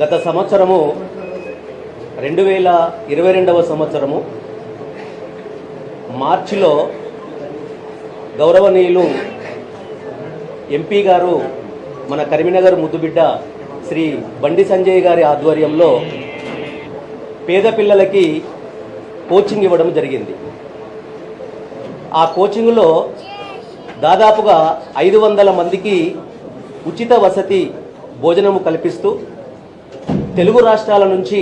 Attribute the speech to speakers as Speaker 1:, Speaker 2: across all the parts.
Speaker 1: గత సంవత్సరము రెండు వేల ఇరవై రెండవ సంవత్సరము మార్చిలో గౌరవనీయులు ఎంపీ గారు మన కరీంనగర్ ముద్దుబిడ్డ శ్రీ బండి సంజయ్ గారి ఆధ్వర్యంలో పేద పిల్లలకి కోచింగ్ ఇవ్వడం జరిగింది. ఆ కోచింగ్లో దాదాపుగా ఐదు వందల మందికి ఉచిత వసతి భోజనము కల్పిస్తూ తెలుగు రాష్ట్రాల నుంచి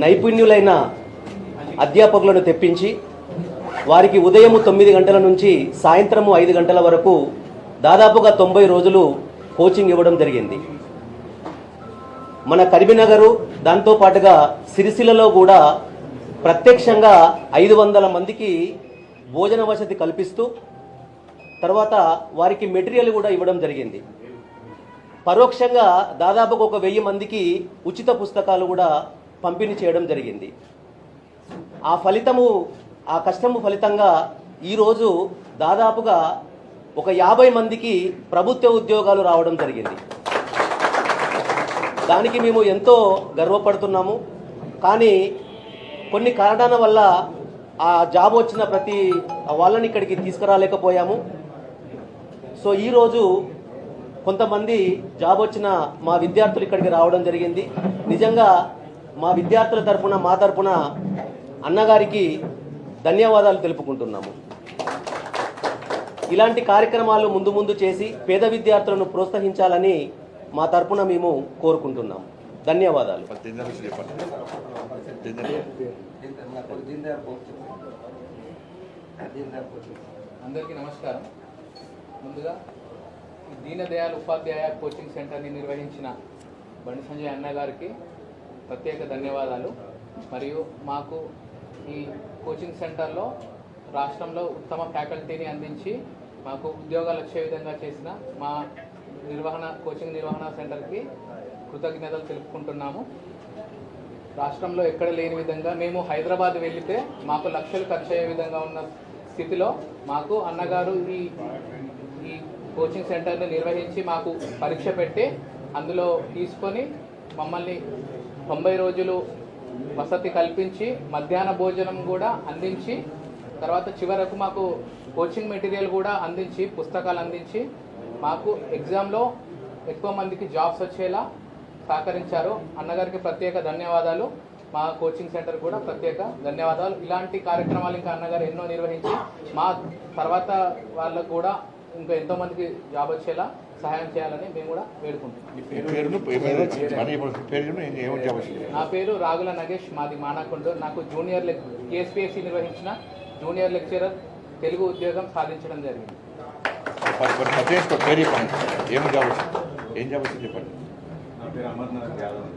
Speaker 1: నైపుణ్యులైన అధ్యాపకులను తెప్పించి వారికి ఉదయం తొమ్మిది గంటల నుంచి సాయంత్రము ఐదు గంటల వరకు దాదాపుగా తొంభై రోజులు కోచింగ్ ఇవ్వడం జరిగింది. మన కరీంనగరు దాంతో పాటుగా కూడా ప్రత్యక్షంగా ఐదు వందల మందికి భోజన వసతి కల్పిస్తూ తర్వాత వారికి మెటీరియల్ కూడా ఇవ్వడం జరిగింది. పరోక్షంగా దాదాపుగా ఒక వెయ్యి మందికి ఉచిత పుస్తకాలు కూడా పంపిణీ చేయడం జరిగింది. ఆ ఫలితము ఆ కష్టము ఫలితంగా ఈరోజు దాదాపుగా ఒక యాభై మందికి ప్రభుత్వ ఉద్యోగాలు రావడం జరిగింది. దానికి మేము ఎంతో గర్వపడుతున్నాము. కానీ కొన్ని కారణాల వల్ల ఆ జాబ్ వచ్చిన ప్రతి వాళ్ళని ఇక్కడికి తీసుకురాలేకపోయాము. సో ఈరోజు కొంతమంది జాబ్ వచ్చిన మా విద్యార్థులు ఇక్కడికి రావడం జరిగింది. నిజంగా మా విద్యార్థుల తరపున మా తరపున అన్నగారికి ధన్యవాదాలు తెలుపుకుంటున్నాము. ఇలాంటి కార్యక్రమాలు ముందు ముందు చేసి పేద విద్యార్థులను ప్రోత్సహించాలని మా తరపున మేము కోరుకుంటున్నాము. ధన్యవాదాలు.
Speaker 2: అందరికీ నమస్కారం. ముందుగా దీనదయాళ్ ఉపాధ్యాయ కోచింగ్ సెంటర్ని నిర్వహించిన బండి సంజయ్ అన్న గారికి ప్రత్యేక ధన్యవాదాలు. మరియు మాకు ఈ కోచింగ్ సెంటర్లో రాష్ట్రంలో ఉత్తమ ఫ్యాకల్టీని అందించి మాకు ఉద్యోగాలు వచ్చే విధంగా చేసిన మా నిర్వహణ కోచింగ్ నిర్వహణ సెంటర్కి కృతజ్ఞతలు తెలుపుకుంటున్నాము. రాష్ట్రంలో ఎక్కడ లేని విధంగా మేము హైదరాబాద్ వెళ్ళితే మాకు లక్షలు ఖర్చు అయ్యే విధంగా ఉన్న స్థితిలో మాకు అన్నగారు ఈ ఈ కోచింగ్ సెంటర్ను నిర్వహించి మాకు పరీక్ష పెట్టి అందులో తీసుకొని మమ్మల్ని తొంభై రోజులు వసతి కల్పించి మధ్యాహ్న భోజనం కూడా అందించి తర్వాత చివరకు మాకు కోచింగ్ మెటీరియల్ కూడా అందించి పుస్తకాలు అందించి మాకు ఎగ్జామ్లో ఎక్కువ మందికి జాబ్స్ వచ్చేలా సహకరించారు. అన్నగారికి ప్రత్యేక ధన్యవాదాలు. మా కోచింగ్ సెంటర్ కూడా ప్రత్యేక ధన్యవాదాలు. ఇలాంటి కార్యక్రమాలు ఇంకా అన్నగారు ఎన్నో నిర్వహించి మా తర్వాత వాళ్ళకు కూడా ఇంకా ఎంతో మందికి జాబ్ వచ్చేలా సహాయం చేయాలని మేము కూడా వేడుకుంటున్నాం. నా పేరు రాగుల నగేష్ మాది మానకొండ. నాకు జూనియర్ లెక్ కేఎస్పిఎస్సి నిర్వహించిన జూనియర్ లెక్చరర్ తెలుగు ఉద్యోగం సాధించడం జరిగింది.
Speaker 3: ఏం చెప్పండి.
Speaker 4: నా పేరు అమర్నాథ్ యాదవ్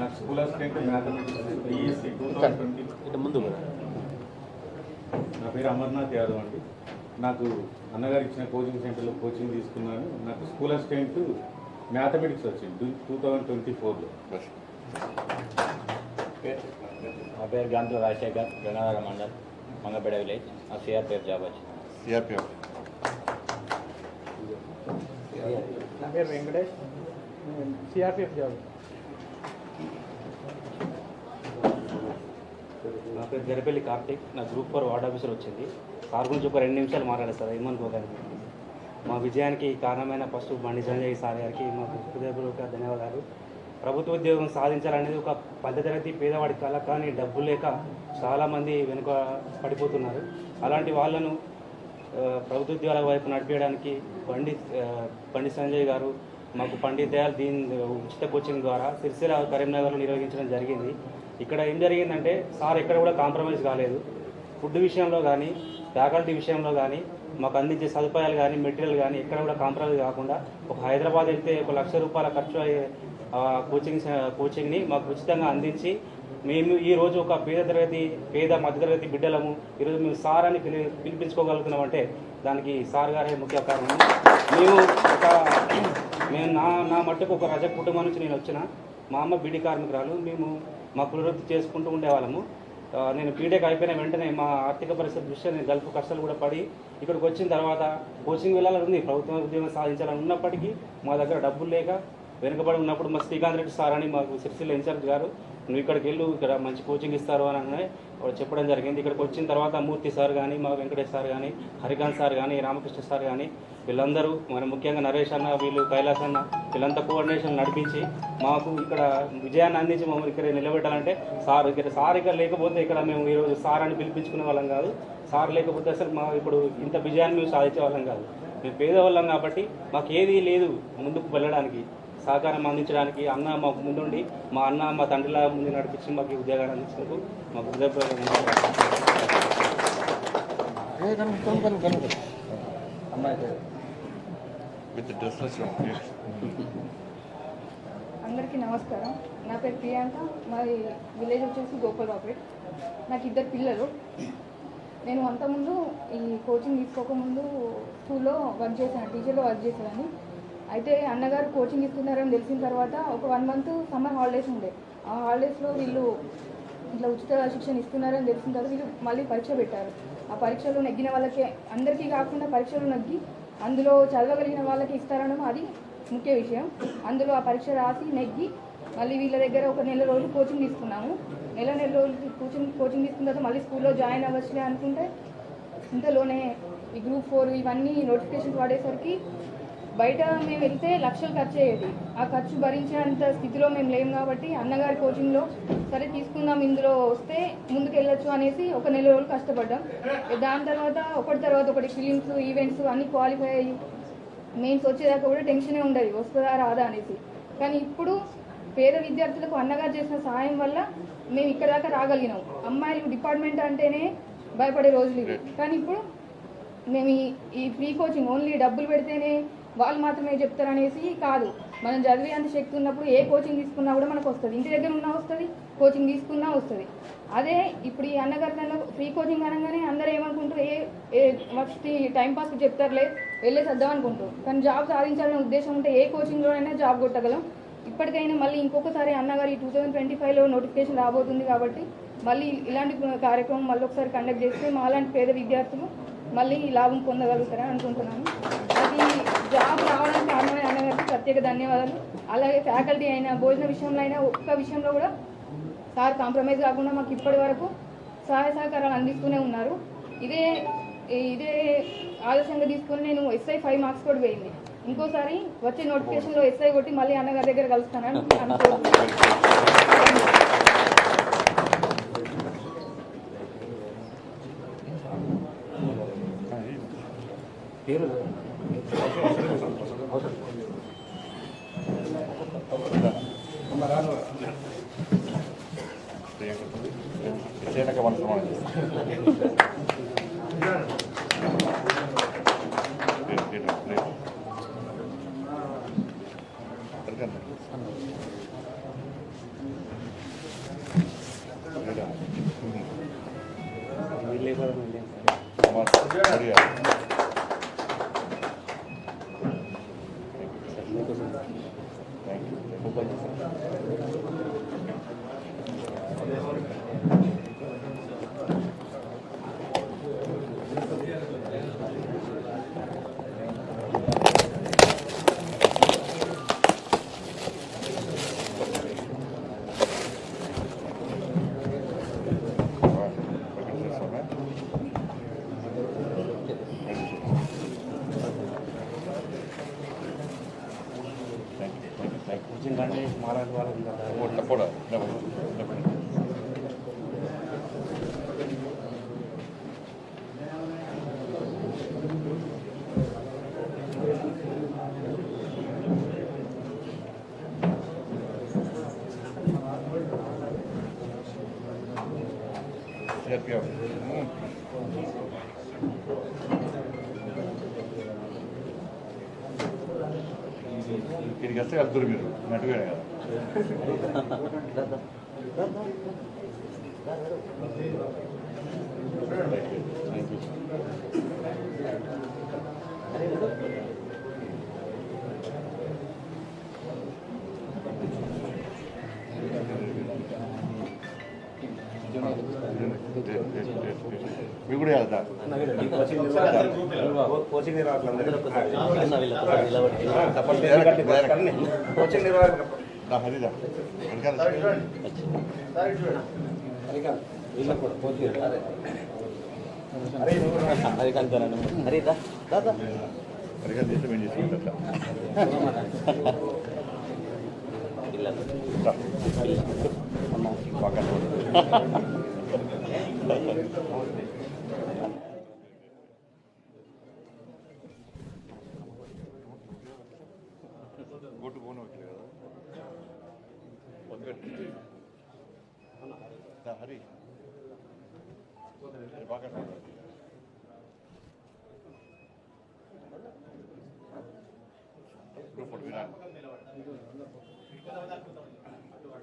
Speaker 4: నాకు school assistant mathematics BSc two thousand twenty.
Speaker 1: ముందు
Speaker 4: నా పేరు అమర్నాథ్ యాదవ్ అండి. నాకు అన్నగారు ఇచ్చిన కోచింగ్ సెంటర్లో కోచింగ్ తీసుకున్నాను. నాకు స్కూల్ అసిస్టెంట్ మ్యాథమెటిక్స్ వచ్చింది. టూ థౌజండ్ ట్వంటీ ఫోర్లో
Speaker 5: నా పేరు గంతుల రాజశేఖర్ గంగాధర మండల్ మంగపేట విలేజ్. నా సిఆర్పిఎఫ్ జాబ్ వచ్చింది.
Speaker 3: సిఆర్పిఎఫ్
Speaker 6: నా పేరు వెంకటేష్. సిఆర్పిఎఫ్ జాబ్
Speaker 7: నా పేరు గరిపల్లి కార్తీక్. నా గ్రూప్ ఫోర్ వార్డ్ ఆఫీసర్ వచ్చింది. సార్ గురించి ఒక రెండు నిమిషాలు మాట్లాడారు సార్ ఏమనుకోకండి మా విజయానికి కారణమైన ఫస్ట్ బండి సంజయ్ సార్ గారికి మాకు హృదయపూర్వక ధన్యవాదాలు. ప్రభుత్వ ఉద్యోగం సాధించాలనేది ఒక తరగతి పేదవాడి కళ కానీ డబ్బు లేక చాలామంది వెనుక పడిపోతున్నారు. అలాంటి వాళ్ళను ప్రభుత్వ ఉద్యోగాల వైపు నడిపించడానికి బండి బండి సంజయ్ గారు మాకు పండిత్ దయాల్ ఉచిత కోచింగ్ ద్వారా సిరిసిల్ల కరీంనగర్లో నిర్వహించడం జరిగింది. ఇక్కడ ఏం జరిగిందంటే సార్ ఎక్కడ కూడా కాంప్రమైజ్ కాలేదు. ఫుడ్ విషయంలో కానీ ఫ్యాకల్టీ విషయంలో కానీ మాకు అందించే సదుపాయాలు కానీ మెటీరియల్ కానీ ఎక్కడ కూడా కాంప్రమైజ్ కాకుండా ఒక హైదరాబాద్ వెళ్తే ఒక లక్ష రూపాయల ఖర్చు అయ్యే కోచింగ్ కోచింగ్ని మాకు ఉచితంగా అందించి మేము ఈ రోజు ఒక పేద తరగతి పేద మధ్యతరగతి బిడ్డలము ఈరోజు మేము సార్ అని పిలి పిలిపించుకోగలుగుతున్నామంటే దానికి సార్ గారే ముఖ్య కారణం. మేము ఒక మేము నా నా మట్టుకు ఒక రజ కుటుంబం నుంచి నేను వచ్చిన. మా అమ్మ బీడీ కార్మికురాలు. మేము మా కులవృత్తి చేసుకుంటూ ఉండేవాళ్ళము. నేను బీటెక్ అయిపోయిన వెంటనే మా ఆర్థిక పరిస్థితి దృష్ట్యా నేను గల్ఫ్ కష్టాలు కూడా పడి ఇక్కడికి వచ్చిన తర్వాత కోచింగ్ వెళ్ళాలని ఉంది. ప్రభుత్వ ఉద్యోగం సాధించాలని ఉన్నప్పటికీ మా దగ్గర డబ్బులు లేక వెనుకబడి ఉన్నప్పుడు మా శ్రీకాంత్ రెడ్డి సార్ అని మాకు సిరిసిల్ల ఇన్ఛార్జ్ గారు నువ్వు ఇక్కడికి వెళ్ళు ఇక్కడ మంచి కోచింగ్ ఇస్తారు అని అనే చెప్పడం జరిగింది. ఇక్కడికి వచ్చిన తర్వాత మూర్తి సార్ కానీ మా వెంకటేష్ సార్ కానీ హరికాంత్ సార్ కానీ రామకృష్ణ సార్ కానీ వీళ్ళందరూ మన ముఖ్యంగా నరేష్ అన్న వీళ్ళు కైలాస్ అన్న వీళ్ళంతా కోఆర్డినేషన్ నడిపించి మాకు ఇక్కడ విజయాన్ని అందించి మమ్మల్ని ఇక్కడ నిలబెట్టాలంటే సార్ ఇక్కడ సార్ ఇక్కడ లేకపోతే ఇక్కడ మేము ఈరోజు సార్ అని పిలిపించుకునే వాళ్ళం కాదు. సార్ లేకపోతే అసలు మా ఇప్పుడు ఇంత విజయాన్ని మేము సాధించే వాళ్ళం కాదు. మేము పేదవాళ్ళం కాబట్టి మాకు ఏదీ లేదు ముందుకు వెళ్ళడానికి సహకారం అందించడానికి. అన్న మాకు ముందుండి మా అన్న మా తండ్రిలా ముందు నడిపించి మాకు ఉద్యోగాన్ని అందించినందుకు మాకు హృదయపూర్వక
Speaker 3: పెద్ద డ్రెస్
Speaker 8: అందరికీ నమస్కారం. నా పేరు ప్రియాంక. మాది విలేజ్ వచ్చేసి గోపాలరావుపేట్. నాకు ఇద్దరు పిల్లలు. నేను అంతకుముందు ఈ కోచింగ్ తీసుకోకముందు స్కూల్లో వర్క్ చేశాను టీచర్లో వర్క్ చేసేదాన్ని. అయితే అన్నగారు కోచింగ్ ఇస్తున్నారని తెలిసిన తర్వాత ఒక వన్ మంత్ సమ్మర్ హాలిడేస్ ఉండే. ఆ హాలిడేస్లో వీళ్ళు ఇట్లా ఉచిత శిక్షణ ఇస్తున్నారని తెలిసిన తర్వాత వీళ్ళు మళ్ళీ పరీక్ష పెట్టారు. ఆ పరీక్షలో నెగ్గిన వాళ్ళకే అందరికీ కాకుండా పరీక్షలు నగ్గి అందులో చదవగలిగిన వాళ్ళకి ఇస్తారనడం అది ముఖ్య విషయం. అందులో ఆ పరీక్ష రాసి నెగ్గి మళ్ళీ వీళ్ళ దగ్గర ఒక నెల రోజులు కోచింగ్ తీసుకున్నాము. నెల నెల రోజులు కోచింగ్ కోచింగ్ తీసుకున్న తర్వాత మళ్ళీ స్కూల్లో జాయిన్ అవ్వచ్చులే అనుకుంటే ఇంతలోనే ఈ గ్రూప్ ఫోర్ ఇవన్నీ నోటిఫికేషన్స్ పడేసరికి బయట మేము వెళ్తే లక్షలు ఖర్చు అయ్యేది. ఆ ఖర్చు భరించేంత స్థితిలో మేము లేము కాబట్టి అన్నగారి కోచింగ్లో సరే తీసుకుందాం ఇందులో వస్తే ముందుకు వెళ్ళొచ్చు అనేసి ఒక నెల రోజులు కష్టపడ్డాం. దాని తర్వాత ఒకటి తర్వాత ఒకటి ఫిలిమ్స్ ఈవెంట్స్ అన్నీ క్వాలిఫై అయ్యి మెయిన్స్ వచ్చేదాకా కూడా టెన్షనే ఉండదు. వస్తుందా రాదా అనేసి. కానీ ఇప్పుడు పేద విద్యార్థులకు అన్నగారు చేసిన సహాయం వల్ల మేము ఇక్కడ దాకా రాగలిగినాం. అమ్మాయిలు డిపార్ట్మెంట్ అంటేనే భయపడే రోజులు ఇవి. కానీ ఇప్పుడు మేము ఈ- ఈ ఫ్రీ కోచింగ్ ఓన్లీ డబ్బులు పెడితేనే వాళ్ళు మాత్రమే చెప్తారనేసి కాదు. మనం చదివే అంత శక్తి ఉన్నప్పుడు ఏ కోచింగ్ తీసుకున్నా కూడా మనకు వస్తుంది. ఇంటి దగ్గర ఉన్నా వస్తుంది కోచింగ్ తీసుకున్నా వస్తుంది. అదే ఇప్పుడు ఈ అన్నగారు ఫ్రీ కోచింగ్ అనగానే అందరూ ఏమనుకుంటారు ఏ ఏ ఫస్ట్ టైంపాస్కి చెప్తారులే వెళ్ళేసి వద్దాం అనుకుంటారు కానీ జాబ్ సాధించాలనే ఉద్దేశం ఉంటే ఏ కోచింగ్లోనైనా జాబ్ కొట్టగలం. ఇప్పటికైనా మళ్ళీ ఇంకొకసారి అన్నగారు ఈ టూ థౌజండ్ ట్వంటీ ఫైవ్లో నోటిఫికేషన్ రాబోతుంది కాబట్టి మళ్ళీ ఇలాంటి కార్యక్రమం మళ్ళీ ఒకసారి కండక్ట్ చేస్తే మా అలాంటి పేద విద్యార్థులు మళ్ళీ లాభం పొందగలుగుతారని అనుకుంటున్నాను. జాబ్ రావడానికి కారణమైన అన్నగారికి ప్రత్యేక ధన్యవాదాలు. అలాగే ఫ్యాకల్టీ అయినా భోజన విషయంలో అయినా ఒక్క విషయంలో కూడా సార్ కాంప్రమైజ్ కాకుండా మాకు ఇప్పటి వరకు సహాయ సహకారాలు అందిస్తూనే ఉన్నారు. ఇదే ఇదే ఆదర్శంగా తీసుకొని నేను ఎస్ఐ ఫైవ్ మార్క్స్ కూడా పోయింది ఇంకోసారి వచ్చే నోటిఫికేషన్లో ఎస్ఐ కొట్టి మళ్ళీ అన్నగారి దగ్గర కలుస్తానని అనుకుంటున్నాను
Speaker 3: పేరు?
Speaker 7: 감사합니다. సార్ మీకోసం కోచింగ్ కంటే మాలాంటి వాళ్ళకి ఇంకా
Speaker 3: కూడా సిఆర్పిఎఫ్ ఇక్కడికి వస్తే వెళ్తారు మీరు నటుగానే కదా మీరు కూడా వెళ్తా
Speaker 6: కోచింగ్
Speaker 3: వెనకాల చేస్తే మేము చేసుకుంటాం గోటు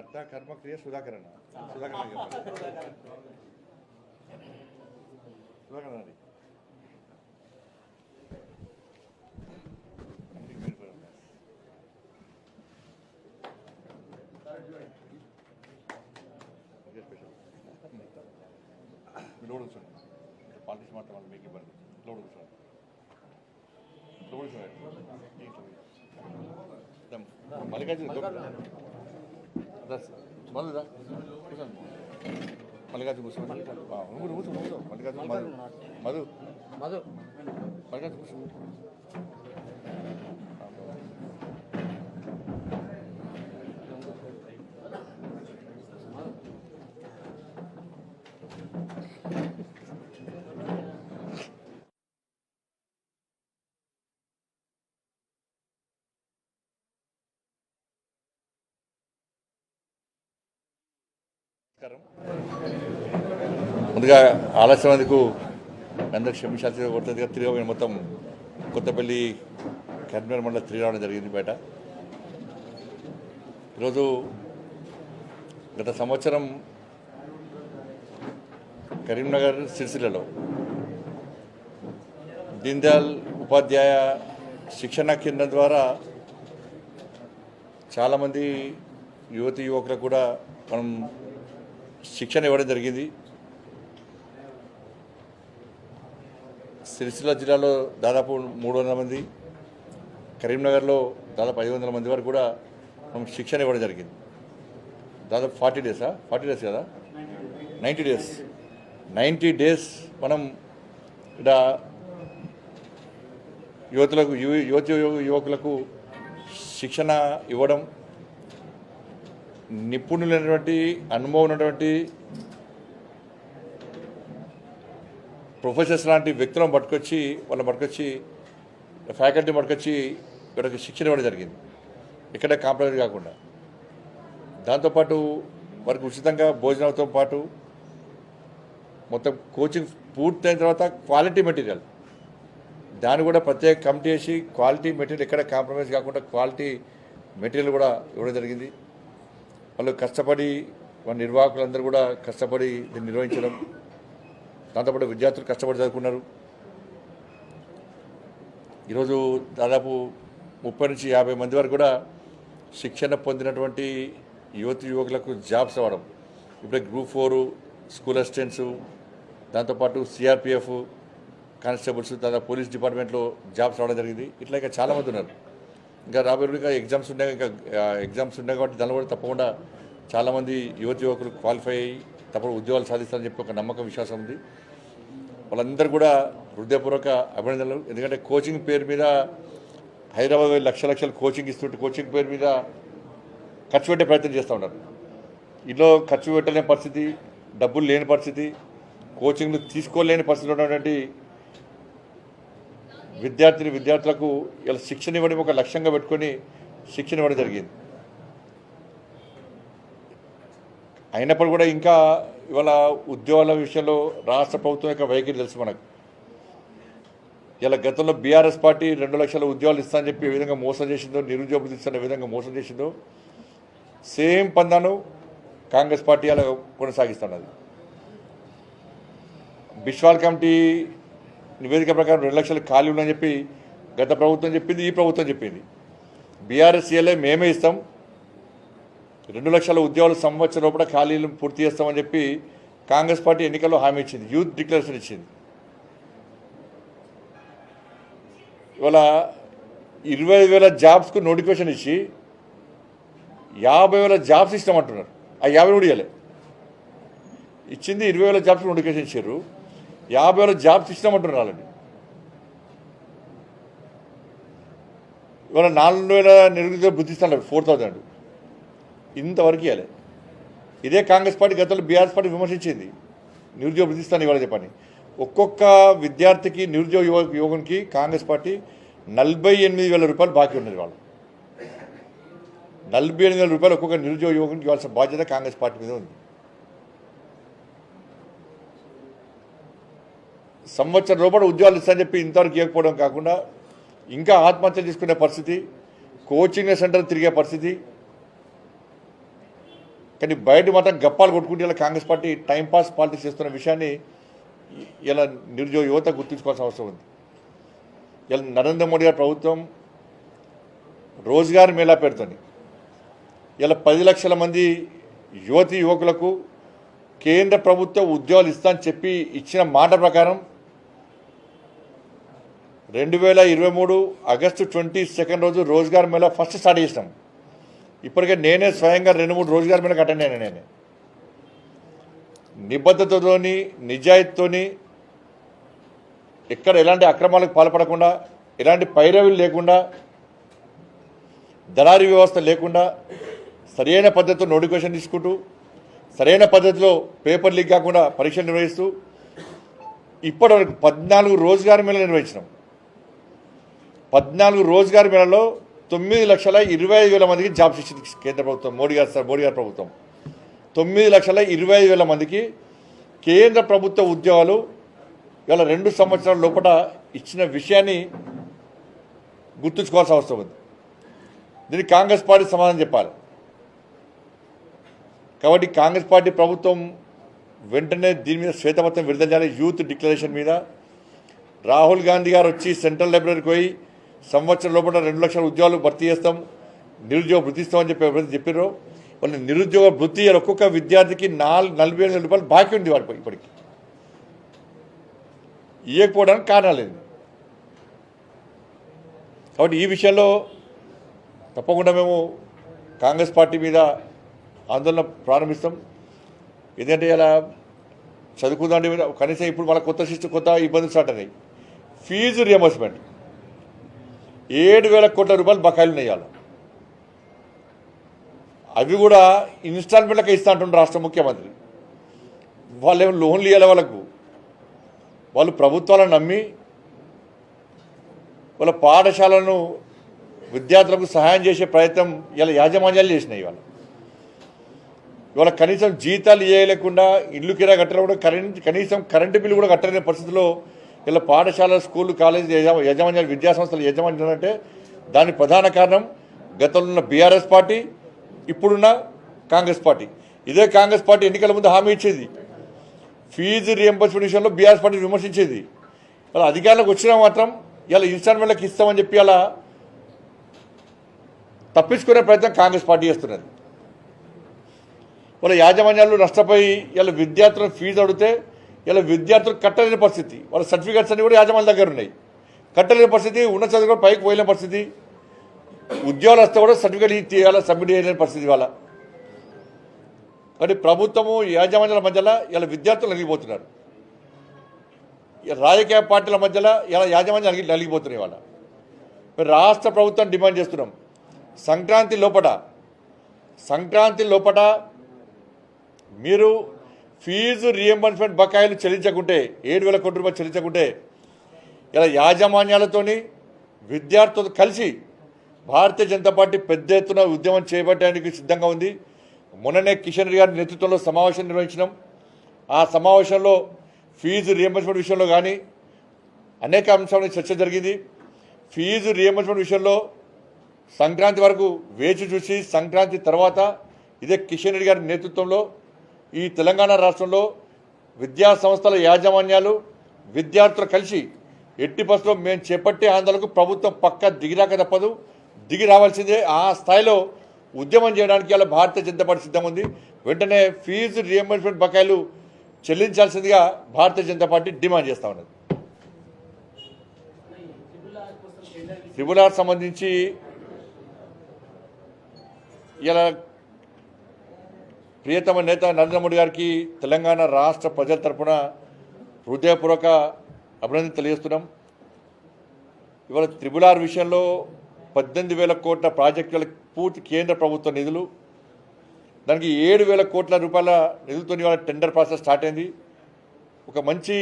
Speaker 3: దీని కర్త కర్మ క్రియ సుధాకరణ సుధాకరణ చెప్పాలి. సుధాకరణ అది ఓకే స్పెషల్ లోడ్ కూర్చోండి పాలిటిక్స్ మాత్రం వాళ్ళు మీకు ఇబ్బంది లోడ్ కూర్చోండి లోడ్ కూర్చోండి. మల్లికార్జున కూర్చోండి. కూర్చోండి కూర్చో కూర్చో. మల్లికార్జున మధు. మధు.
Speaker 2: మధు.
Speaker 3: మల్లికార్జున కూర్చో. నమస్కారం. ముందుగా ఆలస్యమందుకు అందరికి క్షమించాల్సి కొడుతుంది తిరిగి మొత్తం కొత్తపల్లి కరీంనగర్ మండలం తిరిగి రావడం జరిగింది బయట ఈరోజు గత సంవత్సరం కరీంనగర్ సిరిసిల్లలో దీన్దయాల్ ఉపాధ్యాయ శిక్షణ కేంద్రం ద్వారా చాలామంది యువతి యువకులకు కూడా మనం శిక్షణ ఇవ్వడం జరిగింది. సిరిసిల్ల జిల్లాలో దాదాపు మూడు వందల మంది కరీంనగర్లో దాదాపు ఐదు వందల మంది వరకు కూడా మనం శిక్షణ ఇవ్వడం జరిగింది. దాదాపు ఫార్టీ డేసా? ఫార్టీ డేస్ కదా? Ninety days. నైంటీ డేస్ మనం ఇక్కడ యువతులకు యువతి యువకులకు శిక్షణ ఇవ్వడం నిపుణులైనటువంటి అనుభవం ఉన్నటువంటి ప్రొఫెసర్స్ లాంటి వ్యక్తులను పట్టుకొచ్చి వాళ్ళని పట్టుకొచ్చి ఫ్యాకల్టీ పట్టుకొచ్చి ఇక్కడికి శిక్షణ ఇవ్వడం జరిగింది. ఇక్కడ కాంప్రమైజ్ కాకుండా. దాంతోపాటు వారికి ఉచితంగా భోజనంతో పాటు మొత్తం కోచింగ్ పూర్తయిన తర్వాత క్వాలిటీ మెటీరియల్. దాన్ని కూడా ప్రత్యేక కమిటీ వేసి క్వాలిటీ మెటీరియల్ ఎక్కడ కాంప్రమైజ్ కాకుండా క్వాలిటీ మెటీరియల్ కూడా ఇవ్వడం జరిగింది. వాళ్ళు కష్టపడి వాళ్ళ నిర్వాహకులందరూ కూడా కష్టపడి దీన్ని నిర్వహించడం. దాంతోపాటు విద్యార్థులు కష్టపడి చదువుకున్నారు. ఈరోజు దాదాపు ముప్పై నుంచి యాభై మంది వరకు కూడా శిక్షణ పొందినటువంటి యువతి యువకులకు జాబ్స్ అవ్వడం ఇప్పుడే గ్రూప్ ఫోరు స్కూల్ అసిస్టెంట్స్ దాంతోపాటు సిఆర్పిఎఫ్ కానిస్టేబుల్స్ దాదాపు పోలీస్ డిపార్ట్మెంట్లో జాబ్స్ రావడం జరిగింది. ఇట్లా ఇంకా చాలామంది ఉన్నారు. ఇంకా రాబోయే ఇంకా ఎగ్జామ్స్ ఉన్నాయి ఇంకా ఎగ్జామ్స్ ఉన్నాయి కాబట్టి దానిలో కూడా తప్పకుండా చాలామంది యువతి యువకులు క్వాలిఫై అయ్యి తప్పకుండా ఉద్యోగాలు సాధిస్తారని చెప్పి ఒక నమ్మకం విశ్వాసం ఉంది. వాళ్ళందరూ కూడా హృదయపూర్వక అభినందనలు. ఎందుకంటే కోచింగ్ పేరు మీద హైదరాబాద్ లక్ష లక్షలు కోచింగ్ ఇస్తుంటే కోచింగ్ పేరు మీద ఖర్చు పెట్టే ప్రయత్నం చేస్తూ ఉన్నారు. ఇంట్లో ఖర్చు పెట్టలేని పరిస్థితి డబ్బులు లేని పరిస్థితి కోచింగ్లు తీసుకోలేని పరిస్థితిలో ఉన్నటువంటి విద్యార్థిని విద్యార్థులకు ఇలా శిక్షణ ఇవ్వడం ఒక లక్ష్యంగా పెట్టుకొని శిక్షణ ఇవ్వడం జరిగింది. అయినప్పుడు కూడా ఇంకా ఇవాళ ఉద్యోగాల విషయంలో రాష్ట్ర ప్రభుత్వం యొక్క వైఖరి తెలుసు మనకు. ఇలా గతంలో బీఆర్ఎస్ పార్టీ రెండు లక్షల ఉద్యోగాలు ఇస్తానని చెప్పి ఏ విధంగా మోసం చేసిందో నిరుద్యోగులు ఇస్తున్న విధంగా మోసం చేసిందో సేమ్ పందాను కాంగ్రెస్ పార్టీ అలా కొనసాగిస్తున్నది. బిశ్వాల్ కమిటీ నివేదిక ప్రకారం రెండు లక్షలు ఖాళీ ఉందని చెప్పి గత ప్రభుత్వం చెప్పింది ఈ ప్రభుత్వం చెప్పింది. బీఆర్ఎస్ సీఎల్ఏ మేమే ఇస్తాం. రెండు లక్షల ఉద్యోగాలు సంవత్సరం లోపల ఖాళీలు పూర్తి చేస్తామని చెప్పి కాంగ్రెస్ పార్టీ ఎన్నికల్లో హామీ ఇచ్చింది యూత్ డిక్లరేషన్ ఇచ్చింది. ఇవాళ ఇరవై వేల జాబ్స్కు నోటిఫికేషన్ ఇచ్చి యాభై వేల జాబ్స్ ఇస్తామంటున్నారు. ఆ యాభై కూడా ఇచ్చింది ఇరవై వేల జాబ్స్ నోటిఫికేషన్ ఇచ్చారు. యాభై వేల జాబ్స్ ఇచ్చినామంటారు వాళ్ళని ఇవాళ నాలుగు వేల నిరుద్యోగ బుద్ధిస్తున్నారు ఫోర్ థౌజండ్ ఇంతవరకు ఇవ్వాలి. ఇదే కాంగ్రెస్ పార్టీ గతంలో బీఆర్ఎస్ పార్టీ విమర్శించింది. నిరుద్యోగ బుద్ధిస్తాను ఇవాళ చెప్పని ఒక్కొక్క విద్యార్థికి నిరుద్యోగ యువ యువకునికి కాంగ్రెస్ పార్టీ నలభై ఎనిమిది వేల రూపాయలు బాకీ ఉన్నది వాళ్ళు నలభై ఎనిమిది వేల రూపాయలు ఒక్కొక్క నిరుద్యోగ యువకునికి ఇవ్వాల్సిన బాధ్యత కాంగ్రెస్ పార్టీ మీద ఉంది. సంవత్సరం రూపాయలు ఉద్యోగాలు ఇస్తానని చెప్పి ఇంతవరకు ఇవ్వకపోవడం కాకుండా ఇంకా ఆత్మహత్యలు తీసుకునే పరిస్థితి కోచింగ్ సెంటర్ తిరిగే పరిస్థితి. కానీ బయట మాత్రం గప్పాలు కొట్టుకుంటే ఇలా కాంగ్రెస్ పార్టీ టైంపాస్ పాలిటిక్స్ చేస్తున్న విషయాన్ని ఇలా నిరుద్యోగ యువత గుర్తుంచుకోవాల్సిన అవసరం ఉంది. ఇలా నరేంద్ర మోడీ గారి ప్రభుత్వం రోజుగారు మేళా పెడుతుంది ఇలా పది లక్షల మంది యువతి యువకులకు కేంద్ర ప్రభుత్వం ఉద్యోగాలు ఇస్తా అని చెప్పి ఇచ్చిన మాట ప్రకారం రెండు వేల ఇరవై మూడు ఆగస్టు ట్వంటీ సెకండ్ రోజు రోజ్గార్ మేళా ఫస్ట్ స్టార్ట్ చేసినాం. ఇప్పటికే నేనే స్వయంగా రెండు మూడు రోజ్గార్ మేళకు అటెండ్ అయ్యాను నేను. నిబద్ధతతోని నిజాయితీతోని ఎక్కడ ఎలాంటి అక్రమాలకు పాల్పడకుండా ఎలాంటి పైరవీలు లేకుండా దళారీ వ్యవస్థ లేకుండా సరైన పద్ధతిలో నోటిఫికేషన్ తీసుకుంటూ సరైన పద్ధతిలో పేపర్ లీక్ కాకుండా పరీక్షలు నిర్వహిస్తూ ఇప్పటివరకు పద్నాలుగు రోజుగారి మేళ నిర్వహించినాం. పద్నాలుగు రోజుగారి మేళలో తొమ్మిది లక్షల ఇరవై ఐదు వేల మందికి జాబ్స్ ఇచ్చింది కేంద్ర ప్రభుత్వం మోడీ గారు సార్ మోడీ గారి ప్రభుత్వం. తొమ్మిది లక్షల ఇరవై ఐదు వేల మందికి కేంద్ర ప్రభుత్వ ఉద్యోగాలు ఇవాళ రెండు సంవత్సరాల లోపల ఇచ్చిన విషయాన్ని గుర్తుంచుకోవాల్సిన అవసరం ఉంది. దీనికి కాంగ్రెస్ పార్టీ సమాధానం చెప్పాలి. కాబట్టి కాంగ్రెస్ పార్టీ ప్రభుత్వం వెంటనే దీని మీద శ్వేతపత్రం విడుదల చేయాలి. యూత్ డిక్లరేషన్ మీద రాహుల్ గాంధీ గారు వచ్చి సెంట్రల్ లైబ్రరీకి పోయి సంవత్సరం లోపల రెండు లక్షల ఉద్యోగాలు భర్తీ చేస్తాం. నిరుద్యోగ భృతి ఇస్తామని చెప్పి ఎవరైతే చెప్పారో వాళ్ళు నిరుద్యోగ వృత్తి ఒక్కొక్క విద్యార్థికి నాలుగు నలభై వేల రూపాయలు బాకీ ఉంది వాడిపై ఇప్పటికి. ఇవ్వకపోవడానికి కారణాలు కాబట్టి ఈ విషయంలో తప్పకుండా మేము కాంగ్రెస్ పార్టీ మీద ఆందోళన ప్రారంభిస్తాం. ఎందుకంటే ఇలా చదువుకుందాంటే మీద కనీసం ఇప్పుడు వాళ్ళ కొత్త శిస్తు కొత్త ఇబ్బందులు స్టార్ట్ అయినాయి. ఫీజు రియంబర్స్మెంట్ ఏడు వేల కోట్ల రూపాయలు బకాయిలు ఉన్నాయి అవి కూడా ఇన్స్టాల్మెంట్లకే ఇస్తా అంటుండ్రు రాష్ట్ర ముఖ్యమంత్రి. వాళ్ళు ఏమో లోన్లు ఇవ్వాలి వాళ్ళకు. వాళ్ళు ప్రభుత్వాలను నమ్మి వాళ్ళ పాఠశాలను విద్యార్థులకు సహాయం చేసే ప్రయత్నం ఇలా యాజమాన్యాలు చేసినాయి ఇవాళ. ఇవాళ కనీసం జీతాలు ఇవ్వలేకుండా ఇల్లు కిరా కట్టడం కూడా కరెంట్ కనీసం కరెంటు బిల్లు కూడా కట్టలేని పరిస్థితిలో ఇలా పాఠశాల స్కూల్ కాలేజీ యజమాన్యాలు విద్యాసంస్థలు యజమాన్యాలు అంటే దానికి ప్రధాన కారణం గతంలో ఉన్న బీఆర్ఎస్ పార్టీ ఇప్పుడున్న కాంగ్రెస్ పార్టీ. ఇదే కాంగ్రెస్ పార్టీ ఎన్నికల ముందు హామీ ఇచ్చేది. ఫీజు రియంబర్స్మెంట్ విషయంలో బీఆర్ఎస్ పార్టీ విమర్శించేది. అలా అధికారంలోకి వచ్చినా మాత్రం ఇలా ఇన్స్టాల్మెంట్లకు ఇస్తామని చెప్పి అలా తప్పించుకునే ప్రయత్నం కాంగ్రెస్ పార్టీ చేస్తున్నది. వాళ్ళ యాజమాన్యాలు నష్టపోయి ఇలా విద్యార్థులను ఫీజు అడిగితే ఇలా విద్యార్థులు కట్టలేని పరిస్థితి. వాళ్ళ సర్టిఫికేట్స్ అన్ని కూడా యాజమాన్య దగ్గర ఉన్నాయి. కట్టలేని పరిస్థితి ఉన్న చదువు కూడా పైకి పోయలేని పరిస్థితి. ఉద్యోగాలు వస్తే కూడా సర్టిఫికేట్ తీయాలి సబ్మిట్ చేయలేని పరిస్థితి వాళ్ళ కానీ ప్రభుత్వము యాజమాన్యాల మధ్యలో ఇలా విద్యార్థులు నలిగిపోతున్నారు. రాజకీయ పార్టీల మధ్యలో ఇలా యాజమాన్యం నలిగి నలిగిపోతున్నాయి వాళ్ళ రాష్ట్ర ప్రభుత్వం డిమాండ్ చేస్తున్నాం. సంక్రాంతి లోపట సంక్రాంతి లోపట మీరు ఫీజు రియంబర్స్మెంట్ బకాయిలు చెల్లించకుంటే ఏడు వేల కోట్ల రూపాయలు చెల్లించకుంటే ఇలా యాజమాన్యాలతోని విద్యార్థులతో కలిసి భారతీయ జనతా పార్టీ పెద్ద ఎత్తున ఉద్యమం చేపట్టడానికి సిద్ధంగా ఉంది. మొన్ననే కిషన్ రెడ్డి గారి నేతృత్వంలో సమావేశం నిర్వహించినాం. ఆ సమావేశంలో ఫీజు రియంబర్స్మెంట్ విషయంలో కానీ అనేక అంశాల చర్చ జరిగింది. ఫీజు రియంబర్స్మెంట్ విషయంలో సంక్రాంతి వరకు వేచి చూసి సంక్రాంతి తర్వాత ఇదే కిషన్ రెడ్డి గారి నేతృత్వంలో ఈ తెలంగాణ రాష్ట్రంలో విద్యా సంస్థల యాజమాన్యాలు విద్యార్థులు కలిసి ఎట్టి బస్సులో మేము చేపట్టే ఆందోళనకు ప్రభుత్వం పక్క దిగిరాక తప్పదు. దిగి రావాల్సిందే ఆ స్థాయిలో ఉద్యమం చేయడానికి ఇలా భారతీయ జనతా పార్టీ సిద్ధం ఉంది. వెంటనే ఫీజు రియంబర్స్మెంట్ బకాయిలు చెల్లించాల్సిందిగా భారతీయ జనతా పార్టీ డిమాండ్ చేస్తా ఉన్నది. ట్రిబుల్ ఆర్ సంబంధించి ఇలా ప్రియతమ నేత నరేంద్ర మోడీ గారికి తెలంగాణ రాష్ట్ర ప్రజల తరపున హృదయపూర్వక అభినందన తెలియజేస్తున్నాం. ఇవాళ త్రిబుల్ ఆర్ విషయంలో పద్దెనిమిది వేల కోట్ల ప్రాజెక్టుల పూర్తి కేంద్ర ప్రభుత్వ నిధులు దానికి ఏడు వేల కోట్ల రూపాయల నిధులతో ఇవాళ టెండర్ ప్రాసెస్ స్టార్ట్ అయింది. ఒక మంచి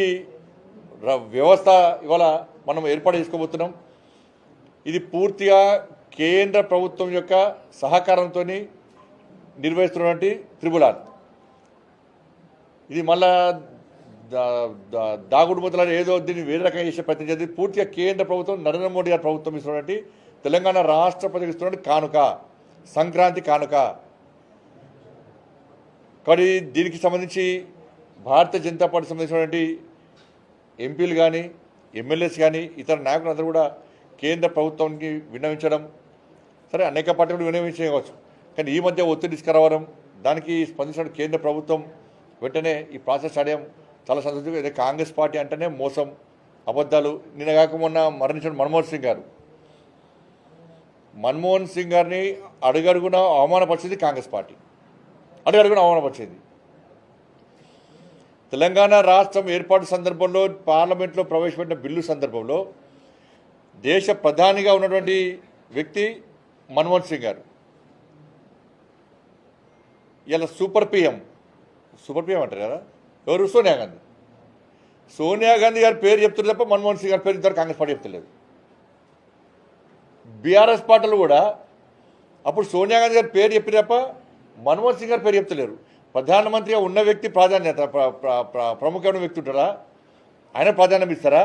Speaker 3: వ్యవస్థ ఇవాళ మనం ఏర్పాటు చేసుకోబోతున్నాం. ఇది పూర్తిగా కేంద్ర ప్రభుత్వం యొక్క సహకారంతో నిర్వహిస్తున్నటువంటి త్రిబుల్ ఆర్ ఇది మళ్ళా దాగుడు ముద్దలని ఏదో దీన్ని వేరే రకంగా చేసే ప్రయత్నం చేసి పూర్తిగా కేంద్ర ప్రభుత్వం నరేంద్ర మోడీ గారి ప్రభుత్వం ఇస్తున్నటువంటి తెలంగాణ రాష్ట్ర ఇస్తున్నటువంటి కానుక సంక్రాంతి కానుక. కాబట్టి దీనికి సంబంధించి భారతీయ జనతా పార్టీ సంబంధించినటువంటి ఎంపీలు కానీ ఎమ్మెల్యేస్ కానీ ఇతర నాయకులందరూ కూడా కేంద్ర ప్రభుత్వానికి విన్నవించడం. సరే అనేక పార్టీలు విన్నవించవచ్చు కానీ ఈ మధ్య ఒత్తిడి తీసుకురావడం దానికి స్పందించిన కేంద్ర ప్రభుత్వం వెంటనే ఈ ప్రాసెస్ అడగడం చాలా సంతోషం ఇదే కాంగ్రెస్ పార్టీ అంటేనే మోసం అబద్ధాలు. నిన్న కాక మొన్న మరణించిన మన్మోహన్ సింగ్ గారు. మన్మోహన్ సింగ్ గారిని అడుగడుగున అవమానపరిచింది కాంగ్రెస్ పార్టీ. అడుగడుగున అవమానపరిచింది. తెలంగాణ రాష్ట్రం ఏర్పాటు సందర్భంలో పార్లమెంట్లో ప్రవేశపెట్టిన బిల్లు సందర్భంలో దేశ ప్రధానిగా ఉన్నటువంటి వ్యక్తి మన్మోహన్ సింగ్ గారు. ఇలా సూపర్ పిఎం. సూపర్ పిఎం అంటారు కదా? ఎవరు? సోనియా గాంధీ. సోనియా గాంధీ గారి పేరు చెప్తున్నారు తప్ప మన్మోహన్ సింగ్ గారి పేరు ఇంతవరకు కాంగ్రెస్ పార్టీ చెప్తలేదు. బీఆర్ఎస్ పార్టీలు కూడా అప్పుడు సోనియా గాంధీ గారి పేరు చెప్పి తప్ప మన్మోహన్ సింగ్ గారి పేరు చెప్తలేరు. ప్రధానమంత్రిగా ఉన్న వ్యక్తి ప్రాధాన్యత ప్రముఖమైన వ్యక్తి ఉంటారా? ఆయన ప్రాధాన్యం ఇస్తారా?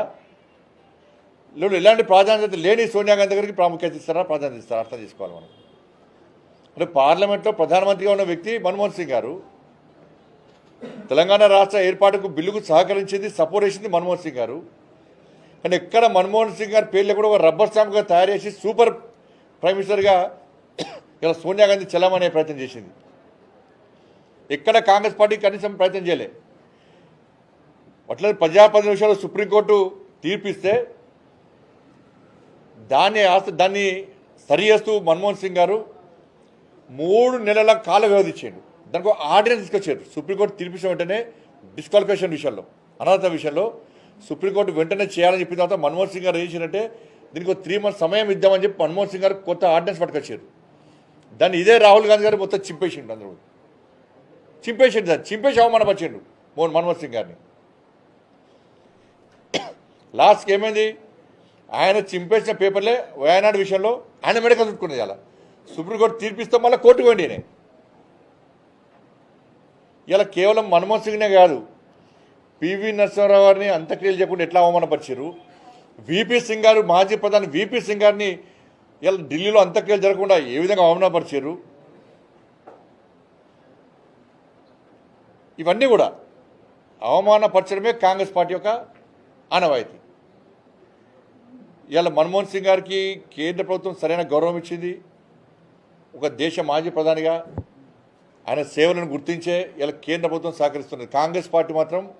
Speaker 3: లేదు ఎలాంటి ప్రాధాన్యత లేని సోనియా గాంధీ గారికి ప్రాముఖ్యత ఇస్తారా? ప్రాధాన్యత ఇస్తారా? అర్థం చేసుకోవాలి మనం. అంటే పార్లమెంట్లో ప్రధానమంత్రిగా ఉన్న వ్యక్తి మన్మోహన్ సింగ్ గారు. తెలంగాణ రాష్ట్ర ఏర్పాటుకు బిల్లుకు సహకరించింది సపోర్ట్ చేసింది మన్మోహన్ సింగ్ గారు. కానీ ఎక్కడ మన్మోహన్ సింగ్ గారి పేర్లు కూడా ఒక రబ్బర్ స్టాంప్గా తయారు చేసి సూపర్ ప్రైమ్ మినిస్టర్గా ఇలా సోనియా గాంధీ చెల్లమనే ప్రయత్నం చేసింది. ఎక్కడ కాంగ్రెస్ పార్టీ కనీసం ప్రయత్నం చేయలే. అట్లా ప్రజాపతి విషయంలో సుప్రీంకోర్టు తీర్పిస్తే దాన్ని ఆస్తి దాన్ని సరి చేస్తూ మన్మోహన్ సింగ్ గారు మూడు నెలల కాల వ్యవధి ఇచ్చాడు దానికి ఆర్డినెన్స్ తీసుకొచ్చారు సుప్రీంకోర్టు తీర్పిన వెంటనే డిస్క్వాలిఫికేషన్ విషయంలో అనర్హత విషయంలో సుప్రీంకోర్టు వెంటనే చేయాలని చెప్పిన తర్వాత మన్మోహన్ సింగ్ గారు ఏం దీనికి ఒక త్రీ మంత్స్ సమయం ఇద్దామని చెప్పి మన్మోహన్ సింగ్ గారు కొత్త ఆర్డినెన్స్ పట్టుకొచ్చారు. దాన్ని ఇదే రాహుల్ గాంధీ గారు మొత్తం చింపేసిండు అందరూ చింపేసిండు దాన్ని చింపేసి అవమానపరిచిండు మోహన్ మన్మోహన్ సింగ్ గారిని. లాస్ట్కి ఏమైంది? ఆయన చింపేసిన పేపర్లే వయనాడు విషయంలో ఆయన మెడికల్ చుట్టుకునేది అలా. సుప్రీంకోర్టు తీర్పిస్తే మళ్ళీ కోర్టుకు పోయింది ఈయన. ఇలా కేవలం మన్మోహన్ సింగ్నే కాదు పివి నరసింహారావు గారిని అంత్యక్రియలు చేయకుండా ఎట్లా అవమానపరిచారు విపి సింగ్ గారు మాజీ ప్రధాని విపి సింగ్ గారిని ఇలా ఢిల్లీలో అంత్యక్రియలు జరగకుండా ఏ విధంగా అవమానపరిచారు ఇవన్నీ కూడా అవమానపరచడమే కాంగ్రెస్ పార్టీ యొక్క ఆనవాయితీ. ఇవాళ మన్మోహన్ సింగ్ గారికి కేంద్ర ప్రభుత్వం సరైన గౌరవం ఇచ్చింది. ఒక దేశ మాజీ ప్రధానిగా ఆయన సేవలను గుర్తించే ఇలా కేంద్ర ప్రభుత్వం సహకరిస్తున్నది కాంగ్రెస్ పార్టీ మాత్రం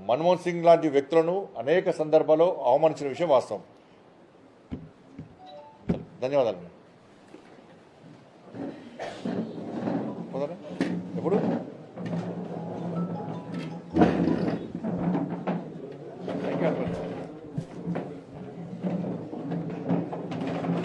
Speaker 3: మన్మోహన్ సింగ్ లాంటి వ్యక్తులను అనేక సందర్భాల్లో అవమానించిన విషయం వాస్తవం. ధన్యవాదాలు. ఎప్పుడు?